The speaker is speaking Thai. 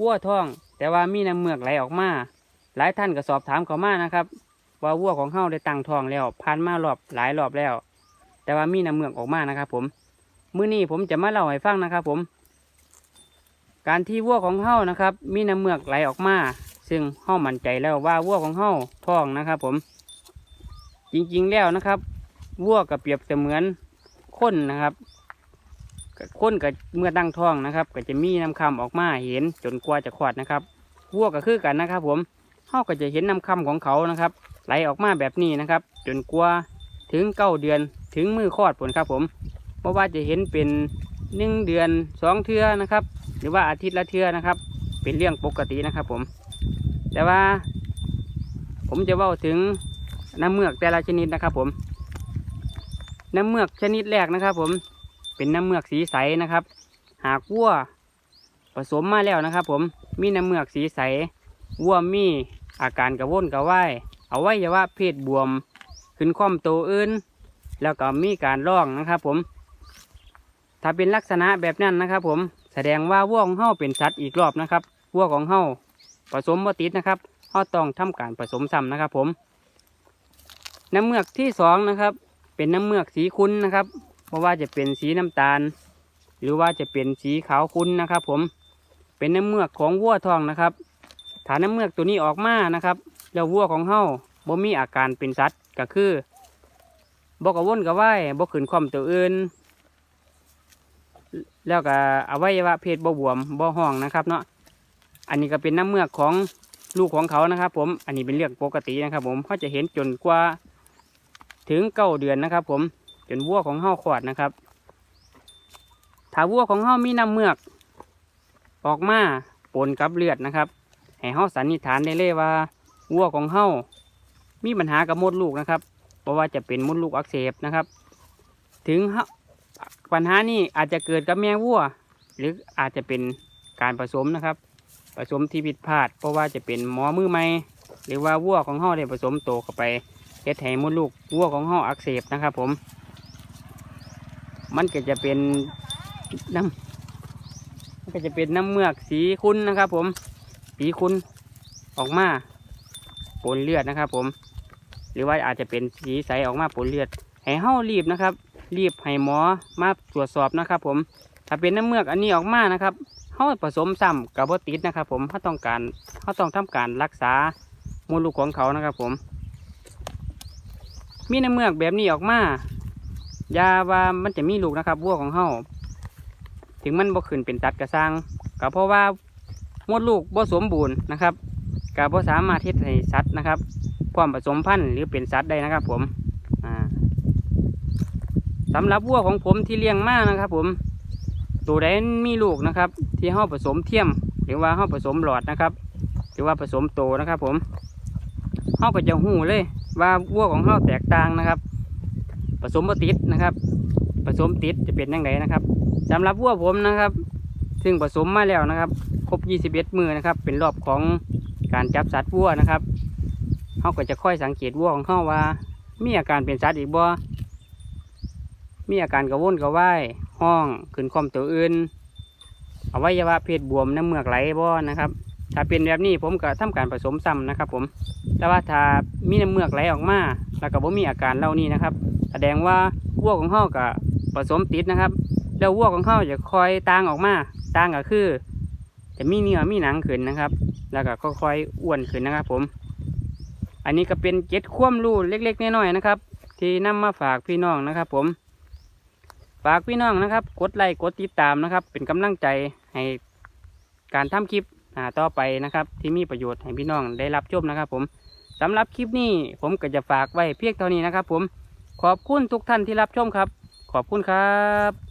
วัวท้อง แต่ว่ามีน้ำเมือกไหลออกมา หลายท่านก็สอบถามเขามานะครับ ว่าวัวของเฮาได้ตั้งท้องแล้วผ่านมารอบหลายรอบแล้ว แต่ว่ามีน้ำเมือกออกมานะครับ ผมมื้อนี้ผมจะมาเล่าให้ฟังนะครับ ผม การที่วัวของเฮานะครับ มีน้ำเมือกไหลออกมา ซึ่งเฮามั่นใจแล้วว่าวัวของเฮาท้องนะครับ ผม จริงๆแล้วนะครับวัวก็เปรียบเสมือนคนนะครับ ก็คนกับเมื่อตั้งท้องนะครับ ก็จะมีน้ำคำออกมาเห็นจนกว่าจะคลอดนะครับวัวก็คือกันนะครับ ผมเฮาก็จะเห็นน้ำคำของเขานะครับ ไหลออกมาแบบนี้นะครับ จนกว่าถึงเก้าเดือนถึงมือคลอดผลครับผมเพราะว่าจะเห็นเป็นหนึ่งเดือนสองเทือนะครับ หรือว่าอาทิตย์ละเทือนะครับ เป็นเรื่องปกตินะครับ ผม แต่ว่า ผมจะเว่าถึงน้ำเมือกแต่ละชนิดนะครับ ผม น้ำเมือกชนิดแรกนะครับ ผม เป็นน้ำเมือกสีใสนะครับ หากวัวผสมมาแล้วนะครับ ผมมีน้ำเมือกสีใสวัวมีอาการกระวนกระว่ายเอาไว้ยาวะเพศบวม ขึ้นคว่ำตัวอื่น แล้วก็มีการร้องนะครับผม ถ้าเป็นลักษณะแบบนั้นนะครับ ผมแสดงว่าวัวของเฮาเป็นสัตว์อีกรอบนะครับวัวของเฮาผสมบ่ติดนะครับเฮาต้องทำการผสมซ้ำนะครับ ผม น้ำเมือกที่สองนะครับ เป็นน้ำเมือกสีคุ้นนะครับ เพราะว่าจะเป็นสีน้ำตาล หรือว่าจะเป็นสีขาวคุ้นนะครับ ผมเป็นน้ำเมือกของวัวทองนะครับถ้าน้ำเมือกตัวนี้ออกมานะครับ แล้ววัวของเฮาบ่มีอาการเป็นสัตว์ก็คือบ่กระวนกระว่ายบ่ขืนความตัวอื่น แล้วก็อวัยวะเพศบ่บวมบ่ห้องนะครับ เนาะอันนี้ก็เป็นน้ำเมือกของลูกของเขานะครับ ผมอันนี้เป็นเรื่องปกตินะครับ ผมเขาจะเห็นจนกว่าถึงเก้าเดือนนะครับ ผม จนวัวของเฮาขวดนะครับ ถ้าวัวของเฮามีน้ำเมือก ออกมาปนกับเลือดนะครับให้เฮาสันนิษฐานได้เลยว่าวัวของเฮามีปัญหากับมดลูกนะครับเพราะว่าจะเป็นมดลูกอักเสบนะครับ ถึงปัญหานี้อาจจะเกิดกับแม่วัว หรืออาจจะเป็นการผสมนะครับ ผสมที่ผิดพลาด เพราะว่าจะเป็นหมอมือใหม่หรือว่าวัวของเฮาได้ผสมโตเข้าไปเฮ็ดให้มดลูกวัวของเฮาอักเสบนะครับผม มันก็จะเป็นน้ำมันก็จะเป็นน้ำเมือกสีคุณนะครับ ผม สีคุณออกมาปนเลือดนะครับ ผม หรือว่าอาจจะเป็นสีใสออกมาปนเลือดให้เฮารีบนะครับ รีบให้หมอมาตรวจสอบนะครับ ผม ถ้าเป็นน้ำเมือกอันนี้ออกมานะครับเฮาผสมซ้ำกับบติดนะครับ ผมเขาต้องการเขาต้องทำการรักษามดลูกของเขานะครับ ผม มีน้ำเมือกแบบนี้ออกมา ยาว่ามันจะมีลูกนะครับวัวของเฮาถึงมันบ่ขึ้นเป็นตัดกระซังก็เพราะว่ามดลูกบ่สมบูรณ์นะครับก็บ่สามารถเฮ็ดให้สัตว์นะครับพร้อมผสมพันธุ์หรือเป็นสัตว์ได้นะครับ ผมอ่าสำหรับวัวของผมที่เลี้ยงมากนะครับ ผมตัวใดมีลูกนะครับ ที่เฮาผสมเทียม หรือว่าเฮาผสมหลอดนะครับ หรือว่าผสมโตนะครับ ผมเฮาก็จะหูเลยว่าวัวของเฮาแตกต่างนะครับ ผสมบ่ติดนะครับ ผสมติดจะเป็นยังไงนะครับสำหรับวัวผมนะครับ ซึ่งผสมมาแล้วนะครับ ครบ 21 มือนะครับ เป็นรอบของการจับสัตว์วัวนะครับเฮาก็จะค่อยสังเกตวัวของเฮาว่า มีอาการเป็นสัตว์อีกบ่มีอาการกระวนกระว่ายห้องขึ้นคอมตัวอื่นอวัยวะเพศบวมน้ำเมือกไหลบ่นะครับ ถ้าเป็นแบบนี้ผมก็ทำการผสมซ้ำนะครับ ผม แต่ว่าถ้ามีน้ำเมือกไหลออกมา แล้วก็บ่มีอาการเหล่านี้นะครับ แสดงว่าวัวของเฮากับผสมติดนะครับ แล้ววัวของเฮาจะคอยต่างออกมาต่างก็คือจะมีเนื้อมีหนังขึ้นนะครับ แล้วก็ค่อยๆอ้วนขึ้นนะครับ ผม อันนี้ก็เป็นเจ็ดควมรูเล็กๆน้อยๆนะครับ ที่นำมาฝากพี่น้องนะครับ ผมฝากพี่น้องนะครับ กดไลค์กดติดตามนะครับ เป็นกำลังใจให้การทำคลิปต่อไปนะครับ ที่มีประโยชน์ให้พี่น้องได้รับชมนะครับ ผมสำหรับคลิปนี้ผมก็จะฝากไว้เพียงเท่านี้นะครับ ผม ขอบคุณทุกท่านที่รับชมครับ ขอบคุณครับ